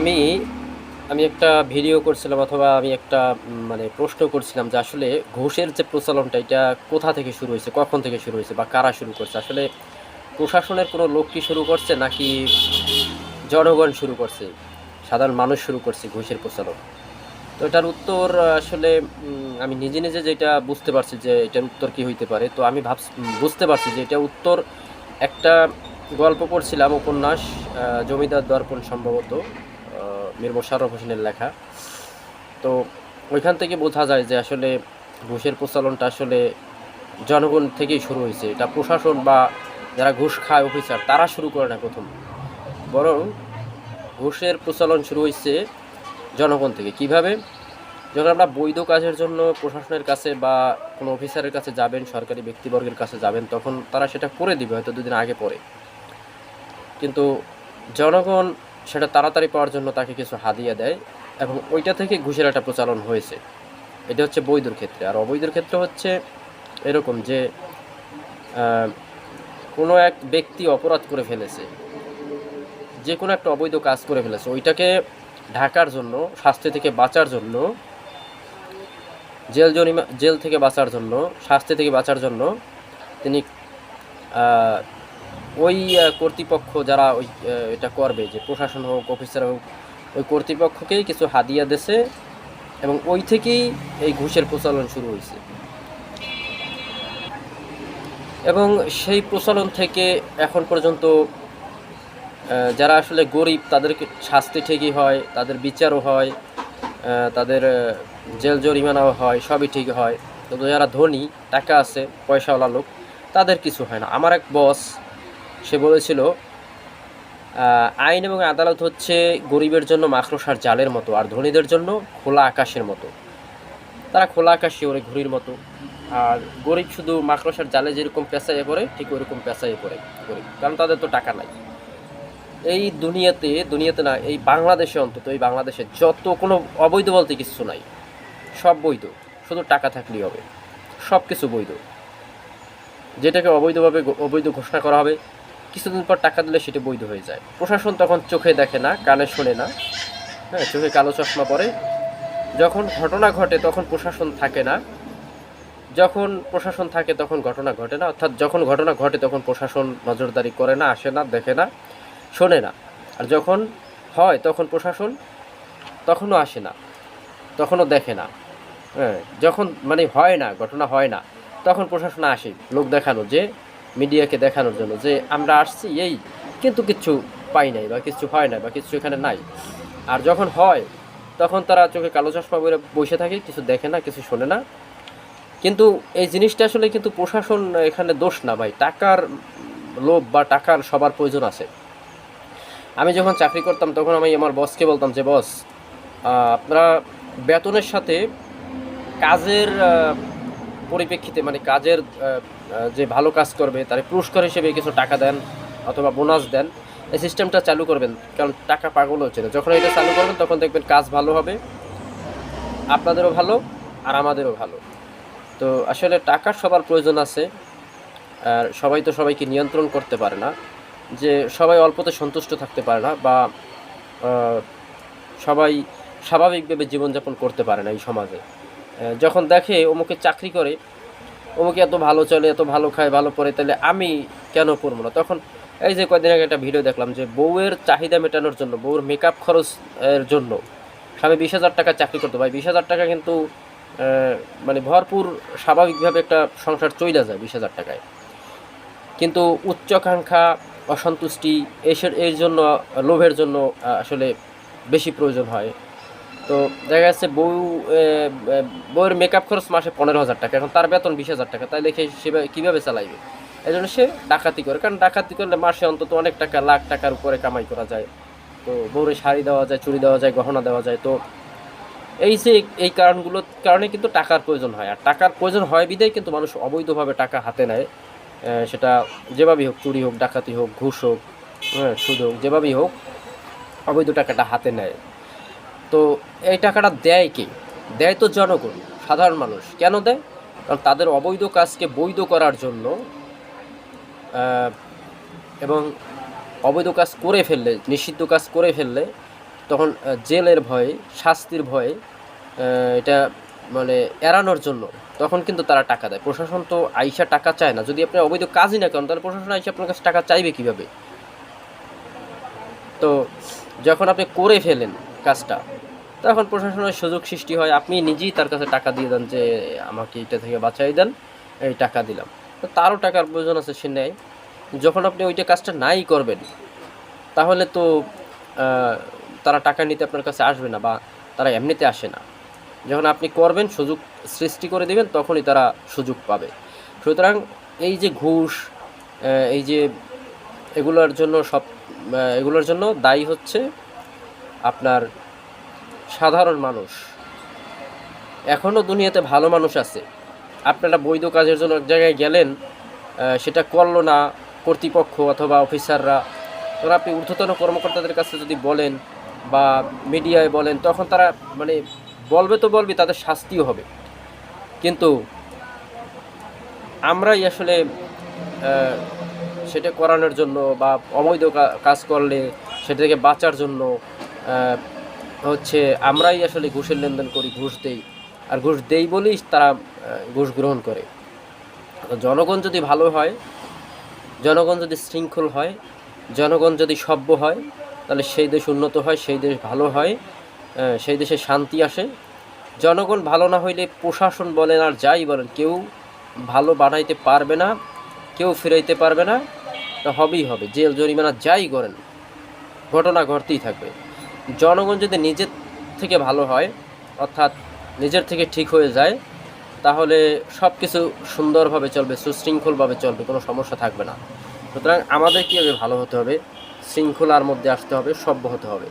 আমি আমি একটা ভিডিও করছিলাম অথবা আমি একটা মানে প্রশ্ন করছিলাম যে আসলে ঘুষের যে প্রচলনটা, এটা কোথা থেকে শুরু হয়েছে, কখন থেকে শুরু হয়েছে বা কারা শুরু করছে? আসলে প্রশাসনের কোনো লোক কি শুরু করছে নাকি জনগণ শুরু করছে? সাধারণ মানুষ শুরু করছে ঘুষের প্রচলন। তো এটার উত্তর আসলে আমি নিজে নিজে যেটা বুঝতে পারছি যে এটার উত্তর কি হইতে পারে, তো আমি ভাব বুঝতে পারছি যে এটা উত্তর একটা গল্প পড়ছিলাম উপন্যাস জমিদার দর্পণ সম্ভবত। মীর মোশাররফ হোসেনের লেখা। তো ওইখান থেকে বোঝা যায় যে আসলে ঘুষের প্রচলনটা আসলে জনগণ থেকেই শুরু হয়েছে। এটা প্রশাসন বা যারা ঘুষ খায় অফিসার তারা শুরু করে না প্রথম। বরং ঘুষের প্রচলন শুরু হয়েছে জনগণ থেকে। কীভাবে? যখন আমরা বৈধ কাজের জন্য প্রশাসনের কাছে বা কোনো অফিসারের কাছে যাবেন, সরকারি ব্যক্তিবর্গের কাছে যাবেন, তখন তারা সেটা করে দিবে, হয়তো দুদিন আগে পরে। কিন্তু জনগণ সেটা তাড়াতাড়ি পাওয়ার জন্য তাকে কিছু হাদিয়া দেয় এবং ওইটা থেকে ঘুষের একটা প্রচলন হয়েছে। এটা হচ্ছে বৈধর ক্ষেত্রে। আর অবৈধর ক্ষেত্রে হচ্ছে এরকম যে কোনো এক ব্যক্তি অপরাধ করে ফেলেছে, যে কোনো একটা অবৈধ কাজ করে ফেলেছে, ওইটাকে ঢাকার জন্য, শাস্তি থেকে বাঁচার জন্য, জেল জরিমা, জেল থেকে বাঁচার জন্য, শাস্তি থেকে বাঁচার জন্য তিনি ওই কর্তৃপক্ষ যারা ওই এটা করবে, যে প্রশাসন হোক অফিসার হোক, ওই কর্তৃপক্ষকেই কিছু হাদিয়া দেছে এবং ওই থেকেই এই ঘুষের প্রচলন শুরু হয়েছে। এবং সেই প্রচলন থেকে এখন পর্যন্ত যারা আসলে গরিব, তাদেরকে শাস্তি ঠিকই হয়, তাদের বিচারও হয় তাদের জেল জরিমানাও হয়, সবই ঠিক হয়। কিন্তু যারা ধনী, টাকা আছে, পয়সাওয়ালা লোক, তাদের কিছু হয় না। আমার এক বস সে বলেছিল আইন এবং আদালত হচ্ছে গরিবের জন্য মাকড়সার জালের মতো আর ধনীদের জন্য খোলা আকাশের মতো। তারা খোলা আকাশে ওরে ঘুড়ির মতো। আর গরিব শুধু মাকড়সার জালে যেরকম পেঁচাইয়ে পড়ে, ঠিক ওরকম পেঁচাইয়ে পড়ে গরিব, কারণ তাদের তো টাকা নাই। এই দুনিয়াতে দুনিয়াতে না, এই বাংলাদেশে অন্তত, এই বাংলাদেশে যত কোনো অবৈধ বলতে কিছু নাই। সব বৈধ, শুধু টাকা থাকলেই হবে। সব কিছু বৈধ। যেটাকে অবৈধভাবে অবৈধ ঘোষণা করা হবে কিছুদিন পর টাকা দিলে সেটি বৈধ হয়ে যায়। প্রশাসন তখন চোখে দেখে না, কানে শোনে না। হ্যাঁ চোখে কালো চশমা পরে। যখন ঘটনা ঘটে তখন প্রশাসন থাকে না। যখন প্রশাসন থাকে তখন ঘটনা ঘটে না। অর্থাৎ যখন ঘটনা ঘটে তখন প্রশাসন নজরদারি করে না, আসে না, দেখে না, শোনে না। আর যখন হয় তখন প্রশাসন তখনও আসে না, তখনও দেখে না। হ্যাঁ যখন মানে হয় না, ঘটনা হয় না, তখন প্রশাসন আসে, লোক দেখানো যে মিডিয়াকে দেখানোর জন্য যে আমরা আসছি, এই কিন্তু কিছু পাই নাই বা কিছু হয় না বা কিছু এখানে নাই। আর যখন হয়, তখন তারা চোখে কালো চশমা পরে বসে থাকে, কিছু দেখে না, কিছু শোনে না। কিন্তু এই জিনিসটা আসলে কিন্তু প্রশাসন এখানে দোষ না ভাই, টাকার লোভ বা টাকার সবার প্রয়োজন আছে। আমি যখন চাকরি করতাম, তখন আমি আমার বসকে বলতাম যে, বস আপনারা বেতনের সাথে কাজের পরিপ্রেক্ষিতে মানে কাজের যে ভালো কাজ করবে, তার পুরস্কার হিসেবে কিছু টাকা দেন অথবা বোনাস দেন, এই সিস্টেমটা চালু করবেন। কারণ টাকা পাগল হচ্ছে না। যখন এটা চালু করবেন, তখন দেখবেন কাজ ভালো হবে, আপনাদেরও ভালো আর আমাদেরও ভালো। তো আসলে টাকার সবার প্রয়োজন আছে, আর সবাই তো সবাইকে নিয়ন্ত্রণ করতে পারে না। যে সবাই অল্পতে সন্তুষ্ট থাকতে পারে না বা সবাই স্বাভাবিকভাবে জীবনযাপন করতে পারে না এই সমাজে। যখন দেখে অমুকে চাকরি করে, অমুকে এত ভালো চলে, এত ভালো খায়, ভালো পরে তাহলে আমি কেন করব না? তখন এই যে কয়েকদিন আগে একটা ভিডিও দেখলাম যে বউয়ের চাহিদা মেটানোর জন্য বউয়ের মেকআপ খরচ এর জন্য স্বামী বিশ হাজার টাকা চাকরি করতো। ভাই, বিশ হাজার টাকা কিন্তু মানে ভরপুর স্বাভাবিকভাবে একটা সংসার চইলা যায় বিশ হাজার টাকায়। কিন্তু উচ্চাকাঙ্ক্ষা, অসন্তুষ্টি, এসের, এর জন্য, লোভের জন্য আসলে বেশি প্রয়োজন হয়। তো দেখা যাচ্ছে বউ বউয়ের মেকআপ খরচ মাসে পনেরো হাজার টাকা, এখন তার বেতন বিশ হাজার টাকা তাই দেখে সে কীভাবে চালাইবে? এই জন্য সে ডাকাতি করে, কারণ ডাকাতি করলে মাসে অন্তত অনেক টাকা, লাখ টাকার উপরে কামাই করা যায়। তো বউরে শাড়ি দেওয়া যায়, চুড়ি দেওয়া যায়, গহনা দেওয়া যায়, তো এই যে এই কারণগুলোর কারণে কিন্তু টাকার প্রয়োজন হয়। আর টাকার প্রয়োজন হয় বিধায় কিন্তু মানুষ অবৈধভাবে টাকা হাতে নেয়। সেটা যেভাবেই হোক, চুরি হোক, ডাকাতি হোক, ঘুষ হোক হ্যাঁ সুদ হোক, যেভাবেই হোক, অবৈধ টাকাটা হাতে নেয়। তো এই টাকাটা দেয় কে? দেয় তো জনগণ, সাধারণ মানুষ। কেন দেয়? কারণ তাদের অবৈধ কাজকে বৈধ করার জন্য এবং অবৈধ কাজ করে ফেললে, নিষিদ্ধ কাজ করে ফেললে, তখন জেলের ভয়ে, শাস্তির ভয়ে এটা মানে এড়ানোর জন্য তখন কিন্তু তারা টাকা দেয়। প্রশাসন তো আইসা টাকা চায় না। যদি আপনি অবৈধ কাজই না করেন, তাহলে প্রশাসন আইসা আপনার কাছে টাকা চাইবে কীভাবে? তো যখন আপনি করে ফেলেন কাজটা তখন প্রশাসনের সুযোগ সৃষ্টি হয়, আপনি নিজেই তার কাছে টাকা দিয়ে দেন যে আমাকে এটা থেকে বাঁচাই দেন, এই টাকা দিলাম। তো তারও টাকার প্রয়োজন আছে, সে নেয়। যখন আপনি ওইটা কাজটা নাই করবেন, তাহলে তো তারা টাকা নিতে আপনার কাছে আসবে না বা তারা এমনিতে আসে না। যখন আপনি করবেন, সুযোগ সৃষ্টি করে দেবেন, তখনই তারা সুযোগ পাবে। সুতরাং এই যে ঘুষ এই যে এগুলোর জন্য সব এগুলোর জন্য দায়ী হচ্ছে আপনার সাধারণ মানুষ। এখনও দুনিয়াতে ভালো মানুষ আছে। আপনারা বৈধ কাজের জন্য এক জায়গায় গেলেন সেটা করল না কর্তৃপক্ষ অথবা অফিসাররা। তখন আপনি ঊর্ধ্বতন কর্মকর্তাদের কাছে যদি বলেন বা মিডিয়ায় বলেন, তখন তারা মানে বলবে তো বলবে, তাদের শাস্তিও হবে। কিন্তু আমরাই আসলে সেটা করানোর জন্য বা অবৈধ কাজ করলে সেটা থেকে বাঁচার জন্য হচ্ছে আমরাই আসলে ঘুষের লেনদেন করি, ঘুষ দেই। আর ঘুষ দেই বলেই তারা ঘুষ গ্রহণ করে। জনগণ যদি ভালো হয়, জনগণ যদি শৃঙ্খল হয়, জনগণ যদি সভ্য হয়, তাহলে সেই দেশ উন্নত হয়, সেই দেশ ভালো হয় সেই দেশে শান্তি আসে। জনগণ ভালো না হইলে প্রশাসন বলেন আর যাই বলেন, কেউ ভালো বানাইতে পারবে না, কেউ ফিরাইতে পারবে না হবেই হবে। জেল, জরিমানা যাই করেন, ঘটনা ঘটতেই থাকবে। জনগণ যদি নিজের থেকে ভালো হয়, অর্থাৎ নিজের থেকে ঠিক হয়ে যায়, তাহলে সব কিছু সুন্দরভাবে চলবে, সুশৃঙ্খলভাবে চলবে, কোনো সমস্যা থাকবে না। সুতরাং আমাদের কীভাবে ভালো হতে হবে, শৃঙ্খলার মধ্যে আসতে হবে, সভ্য হতে হবে।